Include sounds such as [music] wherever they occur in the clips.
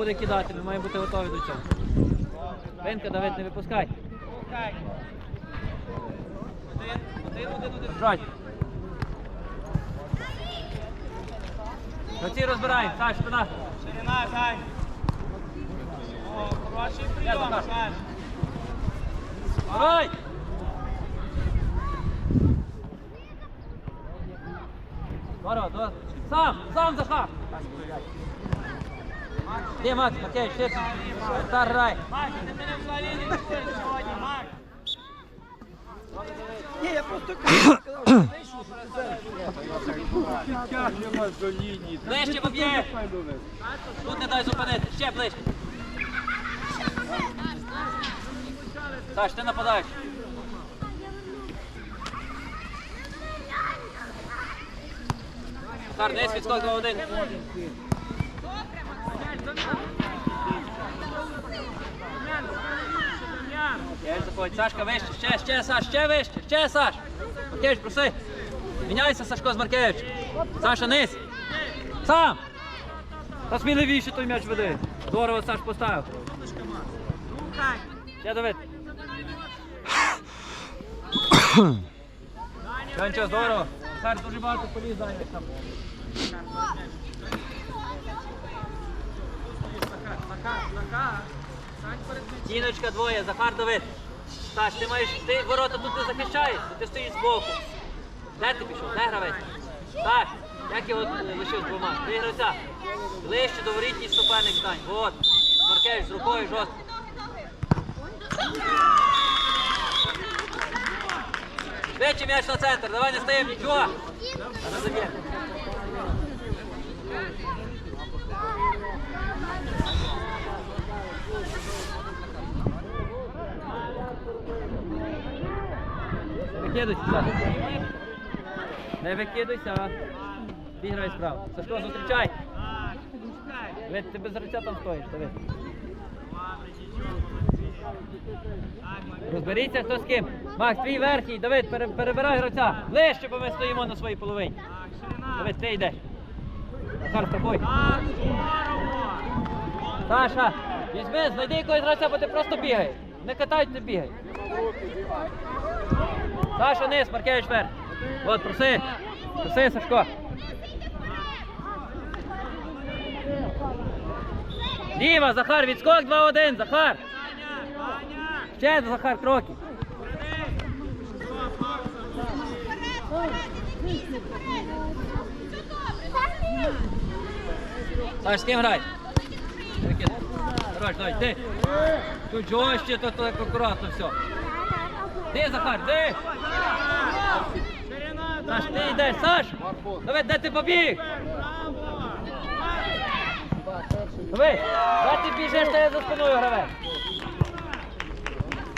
буде кидати, ми маємо бути готові до цього. Винка, Давид, не випускай. Брать. Гравці розбираємо. Саш, спина. Ширина. О, хороший прийом. Сань. Грай! Здорово, здорово. Сам, сам Захар. Де Макс, Макей, ще Стар грай. Макс, ти мене взагалі не чуєш сьогодні, Макс. Ні, я просто. Ближче поб'є. Тут не дай зупинити, ще ближче. Саш, ти нападаєш. Захар, десь відскок 2-1. Є, заходь. Сашка, вище, ще, ще, Саш, ще вище, ще, Саш. Маркевич, проси. Міняйся, Сашко з Маркевич. Саша, низ. Сам. Та сміливіше той м'яч веди. Здорово, Саш поставив. Ще Давид. Що, здорово. Саш дуже багато поліз зайняв там. Тіночка двоє, Захар Давид. Саш, ти маєш, ти ворота тут не захищаєш, ти стоїш збоку. Де ти пішов? Де гравець? Так, як його лишив двома? Ти гравця. Ближче до воріт, ніж суперник стань. От. Маркевич з рукою жорстко. Швидше м'яч на центр, давай не стаємо нічого. А Викидуйся. Не викидуйся. Біграй справа. Сашко, зустрічай. Давид, ти без гравця там стоїш, Давид. Розберіться, хто з ким. Макс, твій верхній, Давид, пере- перебирай гравця. Ближче, бо ми стоїмо на своїй половині. Давид, ти йдеш. Захар, страхуй. Саша, візьми, знайди якогось гравця, бо ти просто бігаєш. Не катай, ти бігай. Саша, низ, Маркевич вверх. От, проси. Проси, Сашко. Ліва, Захар, відскок 2-1, Захар. Ще, Захар, кроки. Саш, з ким грай? Хорош, давай, ти. Тут жорстче, так акуратно все. Де, Захар, де? Саш, ти йдеш, Саш! Давай, де ти побіг? Давай, де ти біжиш, та я за спиною гравець.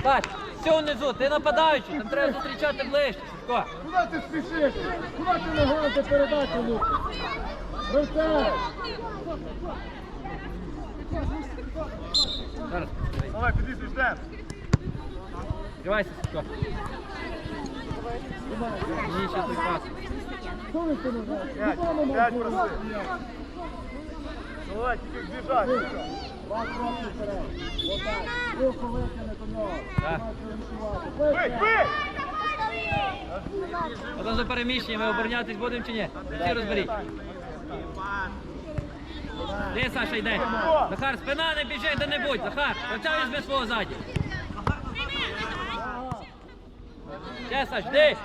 Саш, все внизу, ти нападаючий, там треба зустрічати ближче, Сашко. Куди ти спішиш? Куди ти не граєте передачу, Лука? Зараз, Давай, підійди, ждем. Відкривайся, Сашко. Ні, ще той пас. П'ять, п'ять проси. Давай, тільки біжать. Два кроки вперед. Отак. Руку викине до нього. Так. Бий, бий! Потім за переміщення ми оборонятись будемо чи ні? Всі розберіть. Де Саша йде? Захар, спина не біжи де-небудь. Захар, оця візьми свого ззаді. Ще, Саш, де?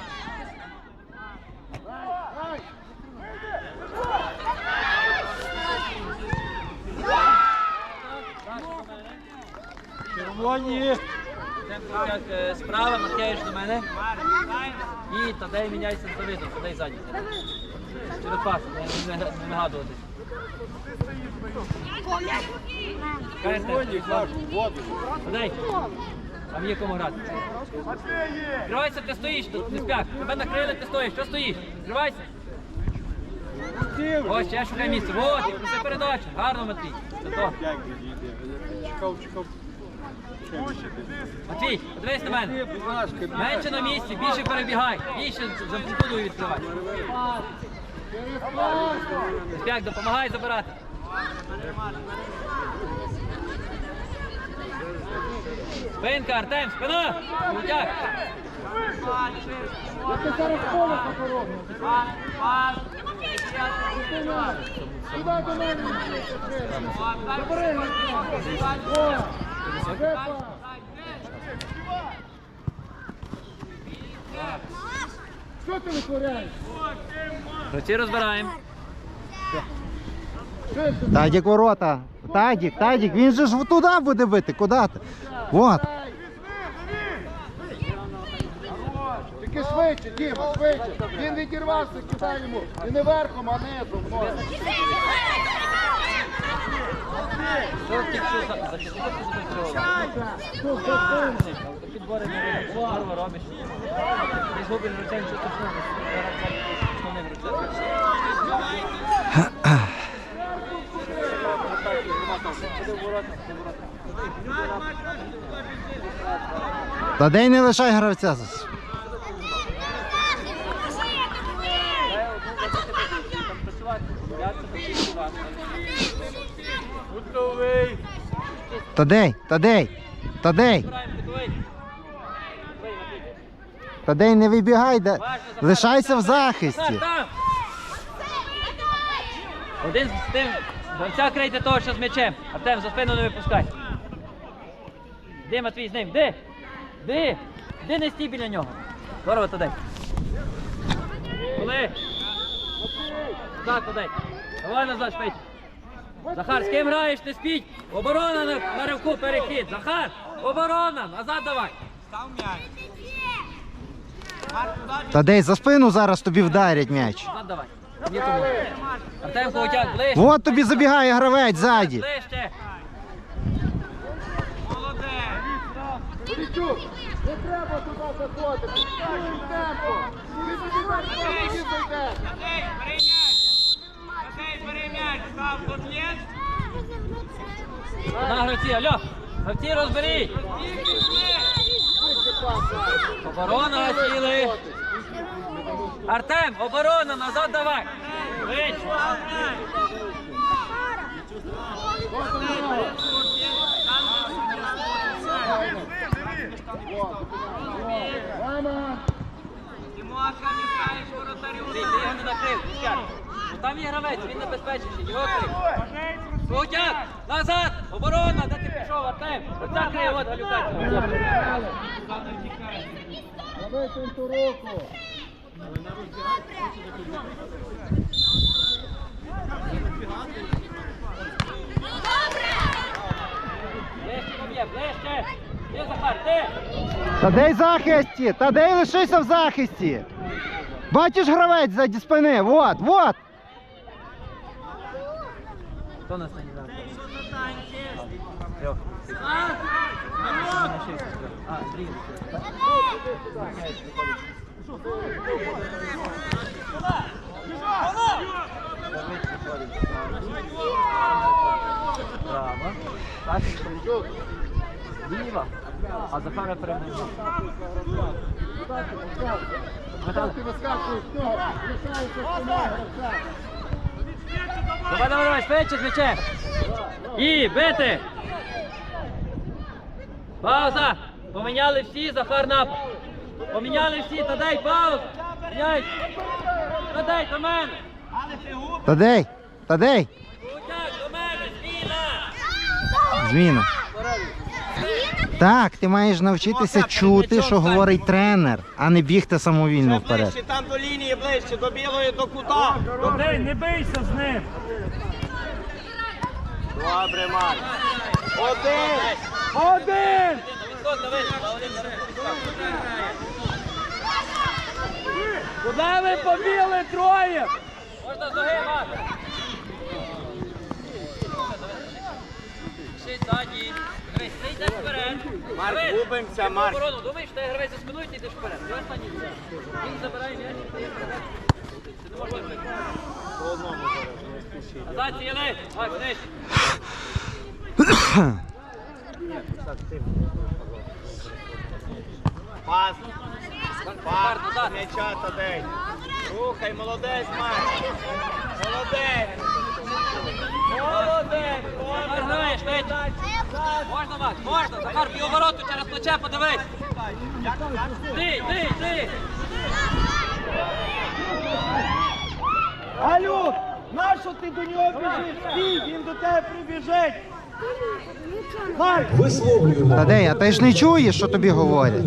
Червоні! Е, справа, Маркевич до мене. І Тадей міняйся з Давидом, Тадей ззаді. Через пас, не, не, не нагадуватись. Червоні, кажу, воду. Тадей, там є кому грати. Матвіє! Ти стоїш, тут не спяк. Тебе накрили, ти стоїш. Що стоїш? Відкривайся. Ось, ще шукай місце. Вот, і проси передачу. Гарно, Матвій. Це то. Як відійде? Чекав, чекав. Матвій, подивись на мене. Менше на місці, більше перебігай. Більше з амплітудою відкривай. Спяк, допомагай забирати. Спинка, Артем, спина! Крутяк! Що ти витворяєш? Руці розбираємо. Тадік ворота. Тадік, Тадік, він же ж туди буде бити. Куди ти? От. Тільки швидше, Діма, швидше. Він відірвався, кидай йому. І не верхом, а низом. в ноги. Що Та де не лишай гравця. Тадей, Тадей, Тадей, Тадей, не вибігай, де... Лишайся в захисті. Один з тим. Гравця крийте того, що з м'ячем. Артем, за спину не випускай. Де Матвій з ним? Де? Де? Де не стій біля нього? Здорово, Тадей. Коли? Так, Тадей. Давай назад, шпить. Захар, з ким граєш, не спіть. Оборона на, на ривку, перехід. Захар, оборона, назад давай. Став м'яч. Туди. Тадей, за спину зараз тобі вдарять м'яч. Назад давай. Ні тому. Ближче. От тобі забігає гравець ззаді. Ближче. Молодець. Борічук, не треба туди заходити. Підтягуй темпо. Ти підійдеш, тоді зайдеш. Матей, бери м'яч. Матей, бери м'яч. Став, тут є. На гравці, алло. Гравці розберіть. Оборона сіли. Артем, оборона, назад давай. Вийдь. Рама. Тимоха, мішаєш воротарю. Ти його не накрив, Ну, Там є гравець, він небезпечніший, його крив. Ковтяк, назад, оборона, де ти пішов, Артем? Оця крив, от Галюка. Давай ту руку. Ближче поб'є, ближче. Де Захар, де? Тадей в захисті! Тадей лишися в захисті! Бачиш гравець ззаді спини? Вот, вот! Хто нас не знає? А, Андрій. Браво. Так, Ліва. А Захара перемогла. Там ти вискакуєш нього. Лишається спина гравця. Давай, давай, давай, швидше з. І, бити. Пауза. Поміняли всі, Захар напад. Поміняли всі, Тадай, пауза. Міняй. Тадай, до мене. Тадей! Тадей! Крутяк, до мене, зміна. Зміна. Так, ти маєш навчитися чути, що говорить тренер, а не бігти самовільно вперед. Ближче, там до лінії, ближче, до білої, до кута. Добре, не бийся з ним. Добре, Марк. Один. Один! Куди ви побігли троє? Можна з ноги, Марк. Ще ззаді. Йдеш вперед. Марк, губимося, Марк. Оборону, думаєш, ти гравець за спиною, ти йдеш вперед. Ти останній йдеш. Він забирає м'яч, ти вперед. Ти не можеш. Назад ціли. Макс, нижче. Пас. Пас. М'яча, Тадей. Рухай, молодець, Марк. Молодець. Молодець. Граєш, Вітя. Можна, Макс, можна. Захар, бій вороту через плече, подивись. Ти, ти, ти. Галюк, нащо ти до нього біжиш? Стій, він до тебе прибіжить. Марк, Висловлюємо Тадей, а ти ж не чуєш, що тобі говорять.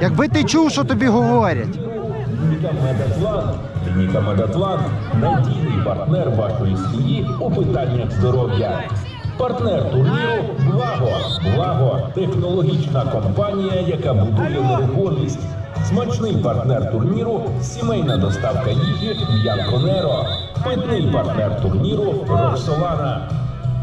Якби ти чув, що тобі говорять. Клініка. Надійний партнер вашої сім'ї у питаннях здоров'я. Партнер турніру Благо. Благо технологічна компанія, яка будує нерухомість. Смачний партнер турніру сімейна доставка їжі Янконеро. Питний партнер турніру Роксолана.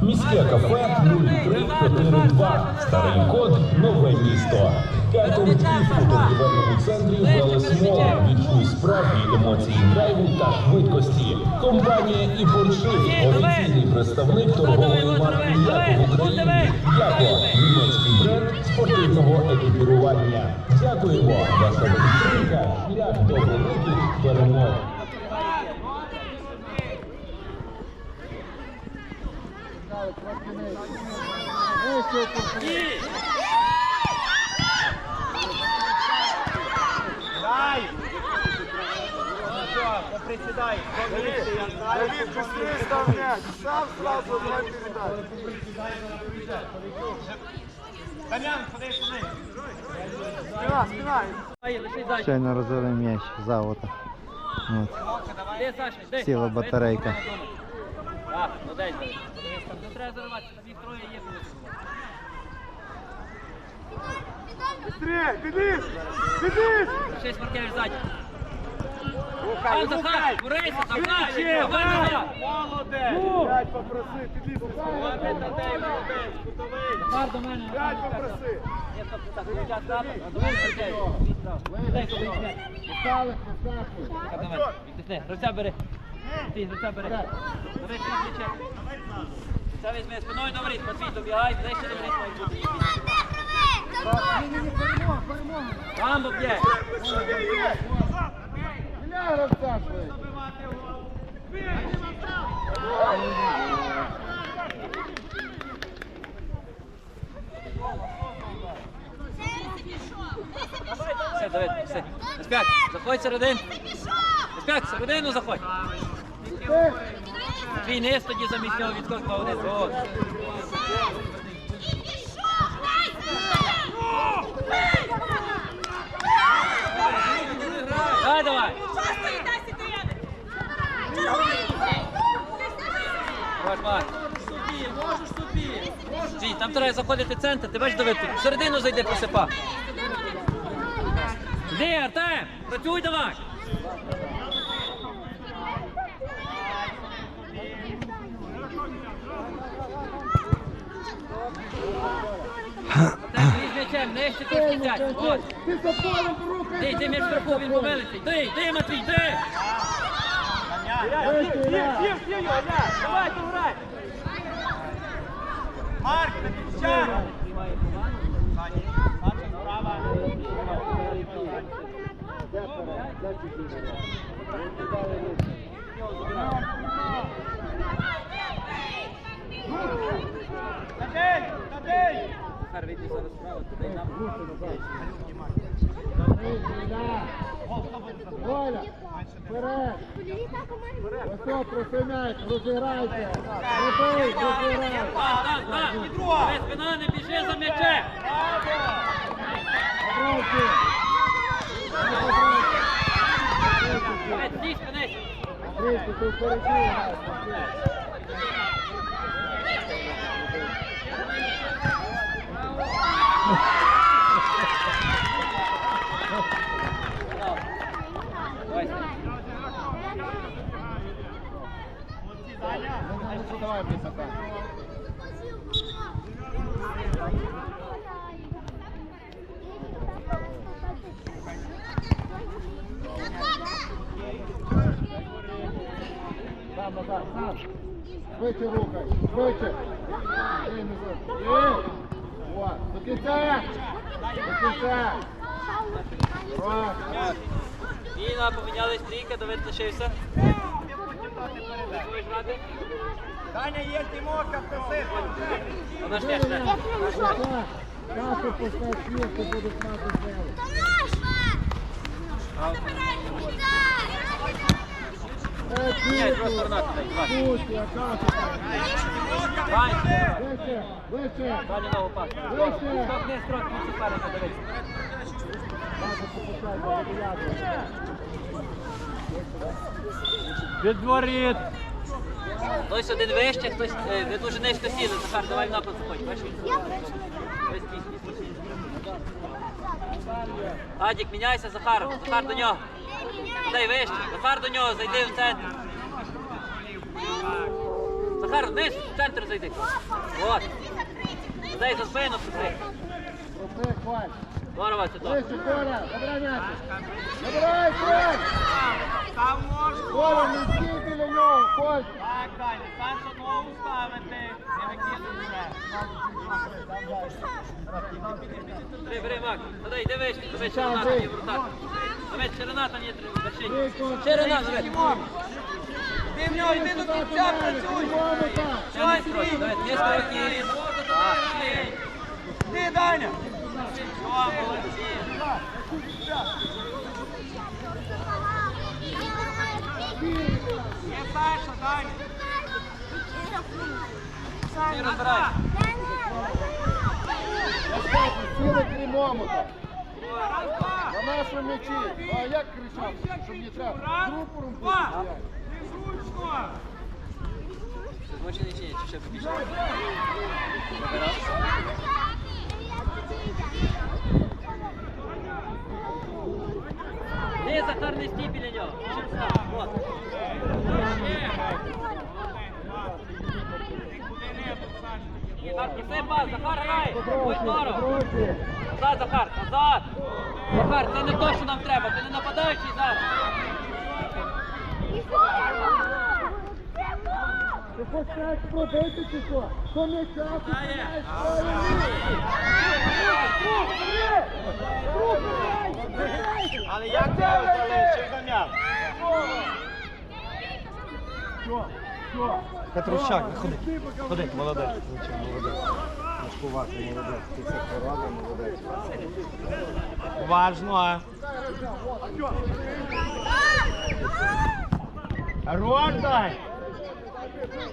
Міське кафе 0342. Старий код нове місто. Катом і в торгівельному центрі Велесмол. Відчуй справжні емоції драйву та швидкості. Компанія і. Офіційний представник торгової марки Яко в Україні. Яко німецький бренд спортивного екіпірування. Дякуємо. Ваша підтримка. Шлях до великих перемог. Дай. Давид, быстрее став м'яч. Сам сразу давай передачу. Дам'ян, ходи сюди. Спина, спина. Щойно розвели м'яч завода. От. Де, Саша. Сіла батарейка. Так. Подивись, не треба заривати, там їх троє є. Быстрее, бедись, бедись. Лишись Маркевич ззаді. Рухай, Там Захар, рухай. борися, Захар, Швидше, давай назад. Молодець. П'ять попроси, бедись. Молодець, Тадей, молодець. Кутовий. Захар до мене. П'ять попроси. Ні, стоп, так, час надо. А до мене Маркевич. Дай, коли йде. Поставили, поставили. Так, до мене. Відтисни, гравця бери. Ти, гравця бери. Давай, ти. Це візьми спиною до воріт, Матвій, добігай, дай ще до воріт має бути. Ні-ні-ні, перемога, перемога. Там б'є. Гравця швидше. Все, заходь середину. Респект, середину заходь. Твій низ тоді замість нього відскок молодець. От. Давай, давай. Ваш Марк. Стій, там треба заходити в центр, ти бачиш, Давид, тут в середину зайди присипа. Де, Артем? Працюй давай. Артем, ти з м'ячем, нижче ти сидять. От. Ти за полем рухай. Ти, ти м'яч вверху, він помилиться. Ти, ти, Матвій, ти. Сів, сів, сів його, я. Давай, ти грай. Марк, не підчай. Саша, справа. Тадей, Тадей. Захар, вийди зараз справа, туди нам. Оля, вперед. Ось о, проси м'яч, розіграйте. Так, так, так. Без спина не біжи за. Давид, стій, спинись. Андрійко, ти впереді грай. Давай, Давай, Писака. Сам назад, сам. Швидше рухай, швидше. Ні, не за- Є. О, До кінця. До кінця. О, Міна, помінялись трійка, Давид лишився. Будеш грати? Даня, є Тимока, проси. Вона ж теж не. Кашу постав світу, будуть мати сили. Ні, друга сторона туди. Давай. Тут, я кашу. Вище, вище. Далі нову пас. Вище. Скокни, скрок, не суперника, дивись. Відворіт. Хтось один вище, хтось е, ви дуже низько сіли. Захар, давай в напад заходь. Бачиш? Ось. Адік, міняйся, Захар. Захар до нього. Дай вище. Захар до нього, зайди в центр. Захар, вниз, в центр зайди. От. Дай за спину прикрий. Оце, хваль. Здорово, це то. Вище, Коля, забирай м'яч. Забирай, Коль. Там. Коля, не стій біля нього, Коль. Так, Даня, Саша ногу ставити. Не викидуйся. Бери, бери, Мак. Дай, йди вище. Давай, ширина там є. Давай, ширина там є вершині. Ширина, давай. Ти в нього, йди до кінця, працюй. Не строй? Давай, дві строки. Ти, Даня. На нашому м'ячі. А як кричав, щоб не треба? Раз, Групором два. Незручно. Змочений чи ні? Чи ще побільше? Ні, Захар, не стій біля нього. Захар, пас, Захар, грай. Будь здорово. Назад, Захар, назад. Захар, це не то, що нам треба. Ти не нападаючий зараз. Ти хочеш пробити чи що? То не час, ти знаєш, Але як ти залишив за м'яч? Петрущак, ходи. Ходи, молодець. Молодець. Важкуватий, молодець. Ти це порадив, молодець. Важно. Хорош, дай.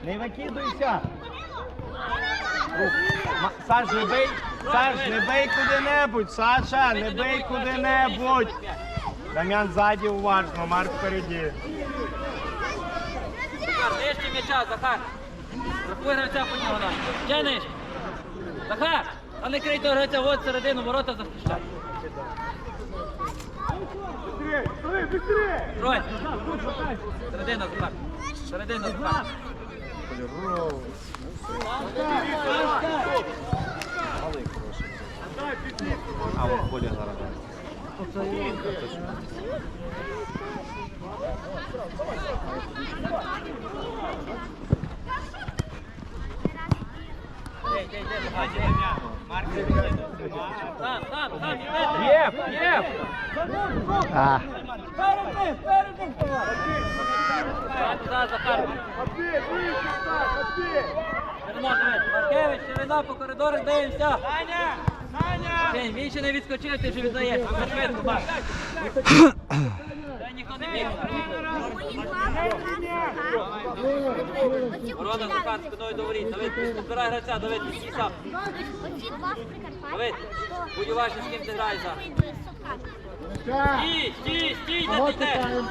Не викидуйся. Саш, не бий, Саш, не бий куди-небудь, Саша, не бий куди-небудь. Дам'ян ззаді уважно, Марк впереді. Захар, нижче м'яча, Захар. Рахуй гравця по нього дай. Ще. Захар, а не крий того гравця, от середину ворота захищай. Трой. Середина, Захар. Середина, Захар. А, от Коля зараз. Йди, йди, йди, Захар, йди. Сам, сам, сам, йди. Є, є. А, Перед ним, перед ним, товариш. Туди, Захар. Отбій, вище, так, отбій. Ширина. Маркевич, ширина по коридорах, дивимося. Саня, Саня. Жень, він ще не відскочив, ти вже віддаєш. Швидко, Маш. Дай ніхто не біг. Ворона Захар спиною до воріт. Давид, підбирай гравця, Давид, сам. Давид, будь уважний, з ким ти граєш зараз. Стій, стій, стій, де ти йдеш? чекаємо?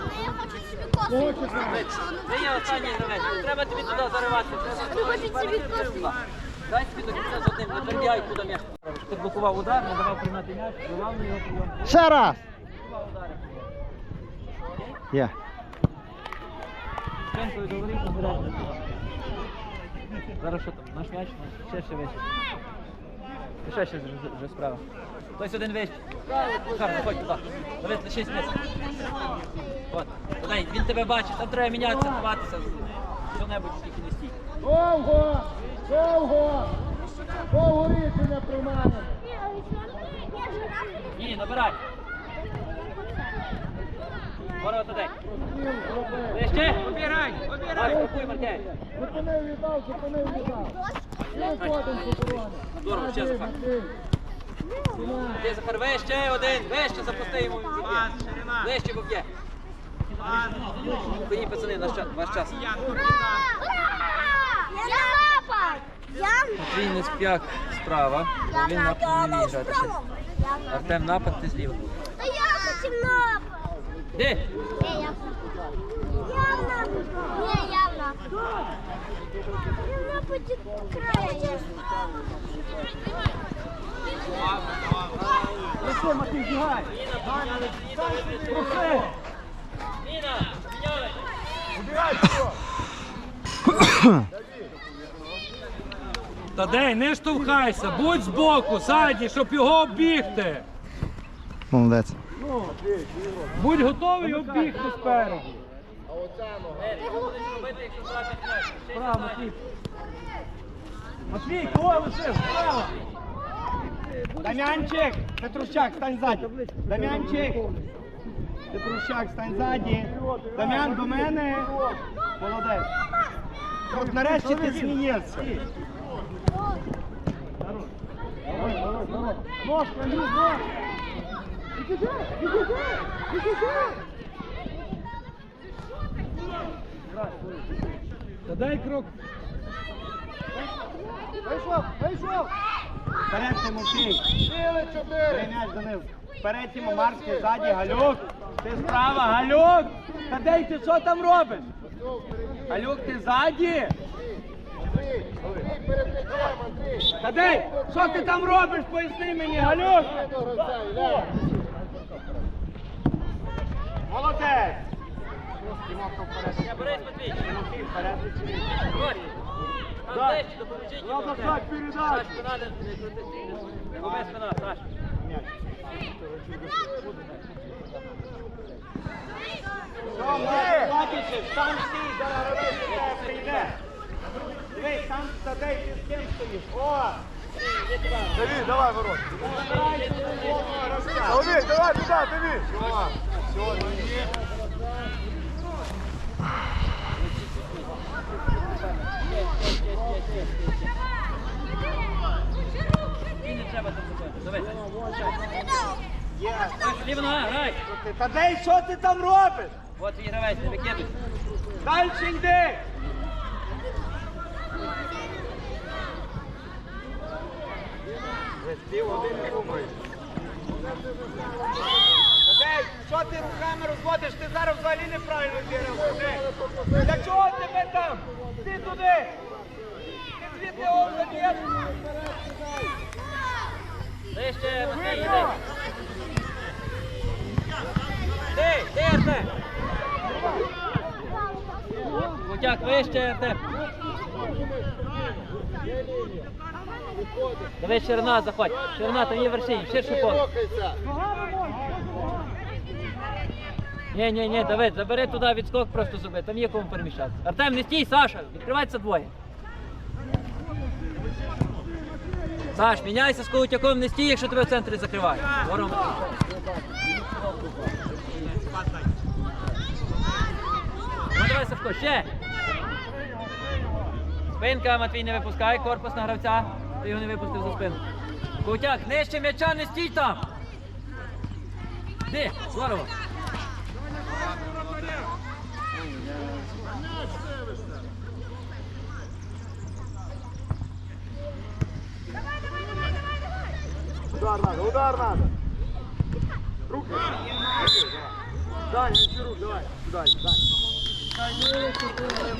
Кого чекаємо? Давид, Це є останній гравець. Треба тобі туди зариватися. Треба тобі перейти. Дай собі до кінця з одним, не прибігай туди м'яч. Ти блокував удар, не давав приймати м'яч, давав на його прийом. ще раз. Блокував удари. Є. Спинкою до воріт, обережно. Зараз що там? Наш м'яч, наш ще ще вище. І ще ще вже, вже справа. Хтось один вище. Захар, заходь туди. Давид, лишись місце. От. Дай, він тебе бачить, там треба мінятися, ховатися. Що-небудь, тільки не стій. Довго! Довго! Довго рішення приймаємо. Ні, набирай. Ворота дай. Вище. Обирай, Марк, обирай. спокій, Маркевич. Зупинив, віддав, зупинив. Здорово, ще Захар. Ти, Захар, вище один. Вище запусти йому. Вище поб'є. Пас. Пацани, наш час. Ваш час. Ян, не сп'як справа, бо він напад не вміє грати. Артем напад, ти зліва. Та я хотів напад! Де? Е, я Явно! Не, явно! Я нападі краю. Лише, Матвій, бігай. Проси. Ніна, міняй. [coughs] Тадей, не штовхайся, будь збоку, ззаді, щоб його оббігти. Молодець. Будь готовий оббігти спереду. Право. Матвій. Матвій, кого лишив? Справа. Дам'янчик, Петрущак, стань ззаді. Дам'янчик. Петрущак, стань ззаді. Дам'ян, до мене. Молодець. От нарешті ти змінився. Ножка, Андрій, ножка. Відійди, відійди, відійди. Тадай крок. Вийшов, вийшов. Вперед, Тимофій. Сили чотири. Прийняш Данил. Вперед, Тімо, Марський, ззаді, Галюк. Ти справа, Галюк. Тадей, ти що там робиш? Галюк, ти ззаді? Андрій, Андрій, перед м'ячем, Андрій. Тадей, що ти там робиш? Поясни мені, Ілля. Молодець. Я борись, Матвій. Ось. Там ближче, допоможіть. Надо так передати. Саш, спина не не крути. Не губи спина, Саш. Бачиш, там стій, зараз тебе прийде. Дивись, там Тадей, ти з ким стоїш? О! Давид, давай, ворот. Давид, давай, туда, Давид. І не треба там зробити. Давай. Саш, ліва нога, грай. Тадей, що ти там робиш? От твій гравець, не викидуй. Дальше йди! Тадей, що ти руками розводиш? Ти зараз взагалі неправильно! Вище, Артем. Котяк, вище, Артем. Давай ширина заходь. Ширина, там є вершині, ширше поле. Ні, ні, ні, Давид, забери туди відскок просто зуби, там є кому переміщати. Артем, не стій, Саша, відкривається двоє. Саш, міняйся з коутяком, не стій, якщо тебе в центрі закривають. Вором. Ну давай, Савко, ще. Спинка, Матвій, не випускай, корпус на гравця. Ти його не випустив за спину. Коутяк, нижче м'яча, не стій там. Де? Здорово. Удар надо, удар надо. Руки. Даня, рук, давай. Сюда, Даня.